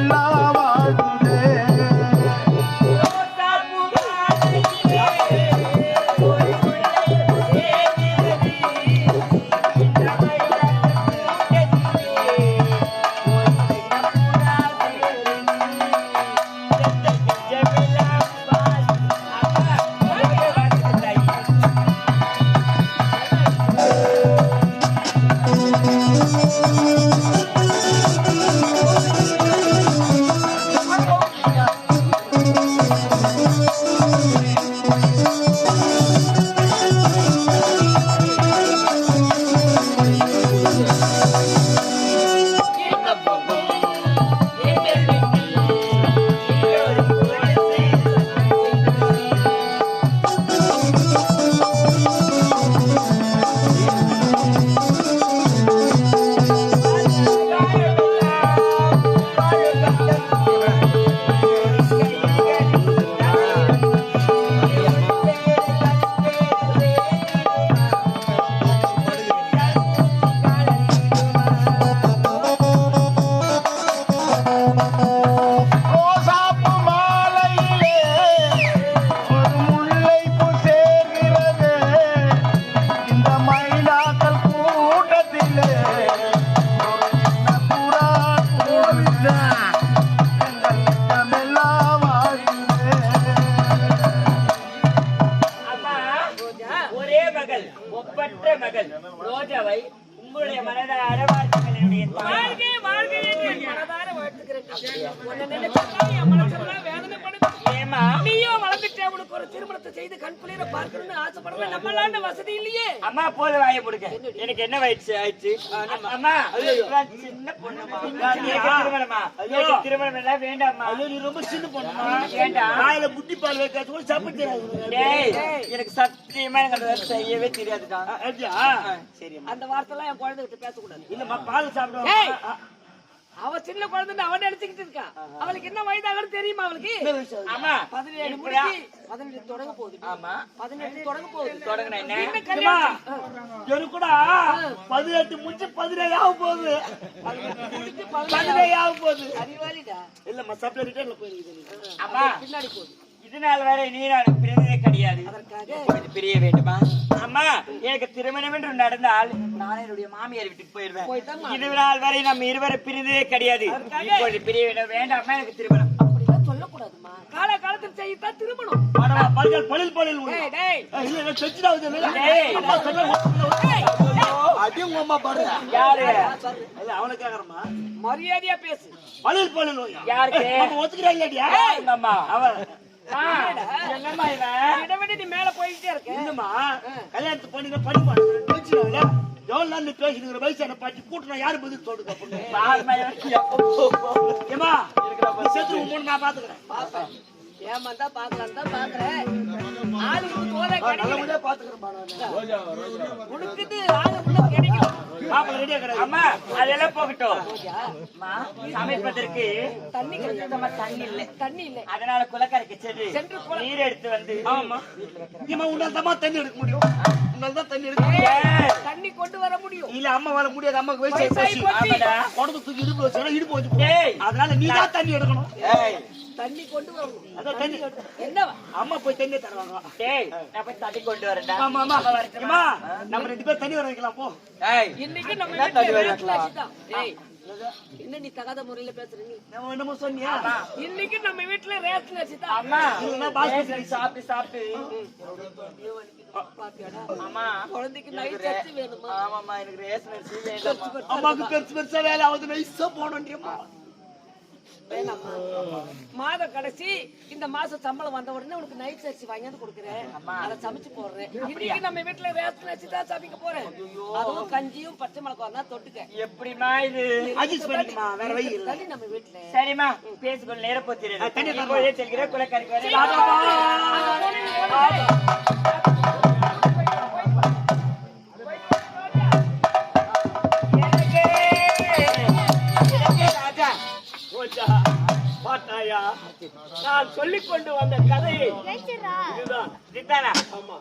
நெஞ்சமெல்லாம் மகள் ரோஜாவை உங்களுடைய மனதார வாழ்த்துக்கள் என்னுடைய தாய். வாழ்க, திருமணத்தை செய்து கண் குளிர பார்க்கணும்னு ஆசைப்படுறேன் நம்மளாண்ட வசதி இல்லையே. அம்மா போத வாய போடுங்க எனக்கு என்ன வயசு ஆயிடுச்சு? அம்மா சின்ன பொண்ணுமா திருமணமா? எல்லாம் வேண்டாம்மா. நீ ரொம்ப சின்ன பொண்ணுமா வேண்டாம். வாயில புட்டி பால் வைக்காத கூட சாப்பிட தெரியாது. டேய் எனக்கு சத்தியமா எனக்கு செய்யவே தெரியாதுடா சரி அந்த வார்த்தைலாம் என் குழந்தை கிட்ட பேசக்கூடாது. இல்லம்மா பால் ஏய்! அவ சின்ன குழந்தைன்னு அவன் நினைச்சுக்கிட்டு இருக்கா. அவளுக்கு என்ன வயதாகன்னு தெரியுமா அவளுக்கு? ஆமா. பதினேழு இப்படியா? முடிஞ்சு பதினெட்டு தொடங்க போகுது. ஆமா. பதினெட்டு தொடங்க போகுது. தொடங்கின எனக்கு கூட பதினெட்டு முடிச்சு பதினேழு ஆக போகுது. பதினேழு ஆக போகுது. அறிவாளிடா இல்லம்மா சப்ளை ரிட்டர்ன்ல போயிருக்குது அம்மா பின்னாடி போகுது. இதனால் வரை நீ நான் பிரிந்ததே கிடையாது பிரிய வேண்டுமா? அம்மா எனக்கு திருமணம் என்று நடந்தால் நான் என்னுடைய மாமியார் வீட்டுக்கு போயிடுவேன். இது நாள் வரை நம்ம இருவரும் பிரிந்ததே கிடையாது. இப்பொழுது பிரிய வேண்டும். வேண்டாமா எனக்கு திருமணம். சொல்லக்கூடாதுமா கால காலத்தில் செய்யத்தான் திருமணம். பல்கள் பழில் பழில் டேய். டேய். இல்ல செஞ்சுடாவது அடி உங்க அம்மா யாரு? இல்ல அவனை கேக்குறமா மரியாதையா பேசு. பழில் பழில் யாருக்கு? நம்ம ஒத்துக்கிறா இல்லடியா எங்க அம்மா. அவன் இவன்? இதை விட நீ மேல போயிட்டே இருக்க இல்லம்மா கல்யாணத்து பண்ணி படிப்பாங்க பேச்சுனால எவ்வளவு நீ பேசினுங்கிற வயசான பாட்டி கூட்டினா யாரு பதில் சொல்லுங்க ஏமா சேர்த்து மூணு நான் பாத்துக்கிறேன். ஏமாந்தா பாக்கலாம் தான் பாக்குறேன். ஆளு நல்லபடியா பாத்துக்கிறேன் உனக்குது ஆளு உள்ள கிடைக்கும். மாப்பிள்ள ரெடியா கிடையாது. அம்மா அதெல்லாம் போகட்டும். அம்மா, சமைப்பதற்கு தண்ணி கிடையாது சுத்தமா தண்ணி இல்லை. தண்ணி இல்லை. அதனால குலக்கரைக்கு சென்று நீர் எடுத்து வந்து ஆமா. இம்மா உன்னால தான் தண்ணி எடுக்க முடியும். தான் தண்ணி எடுக்க தண்ணி கொண்டு வர முடியும். இல்ல அம்மா வர முடியாது. அம்மாக்கு வயசு ஆயிடுச்சு. போச்சு. உடம்பு தூக்கி இடுப்பு வச்சா இடுப்பு வச்சு ஏய். அதனால நீ தான் தண்ணி எடுக்கணும். தண்ணி கொண்டு வரணும் அதான் தண்ணி. என்னவா? அம்மா போய் தண்ணி தருவாங்க. டேய், நான் போய் தண்ணி கொண்டு வரேன்டா. ஆமா ஆமா அம்மா வரட்டுமா? அம்மா நம்ம ரெண்டு பேரும் தண்ணி வர வைக்கலாம் போ. இன்னைக்கு நம்ம என்ன வீட்டுல தண்ணி. டேய், என்ன நீ தகாத முறையில பேசுற நீ? நம்ம என்னமோ சொன்னியா? இன்னைக்கு நம்ம வீட்டுல ரேஷன் அரிசி தான் அம்மா, பாஸ்மதி சாப்பிட்டு சாப்பிட்டு. அம்மாக்கு பெருசு பெருசா வேலை ஆகுது. நைஸா போனோன்றியம்மா வேணாமா மாத கடைசி இந்த மாசம் சம்பளம் வந்த உடனே உனக்கு நைட் அரிசி வாங்கியாந்து கொடுக்குறேன். அதை சமைச்சு போடுறேன். இன்னைக்கு நம்ம வீட்டுல ரேஷன் அரிசி தான் சமைக்க போறேன். அதுவும் கஞ்சியும் பச்சை மிளகாய் தான் தொட்டுக்க. எப்படிம்மா இது? அட்ஜஸ்ட் பண்ணிக்குமா வேற வழி இல்ல. தண்ணி நம்ம வீட்டுல. சரிம்மா. பேசிக்கொண்டு நேரம் போத்திரு தண்ணி தரமா? இப்பொழுதே செல்கிற நான் சொல்லிக் கொண்டு வந்த கதையை இதுதான். இதுதானா? ஆமா.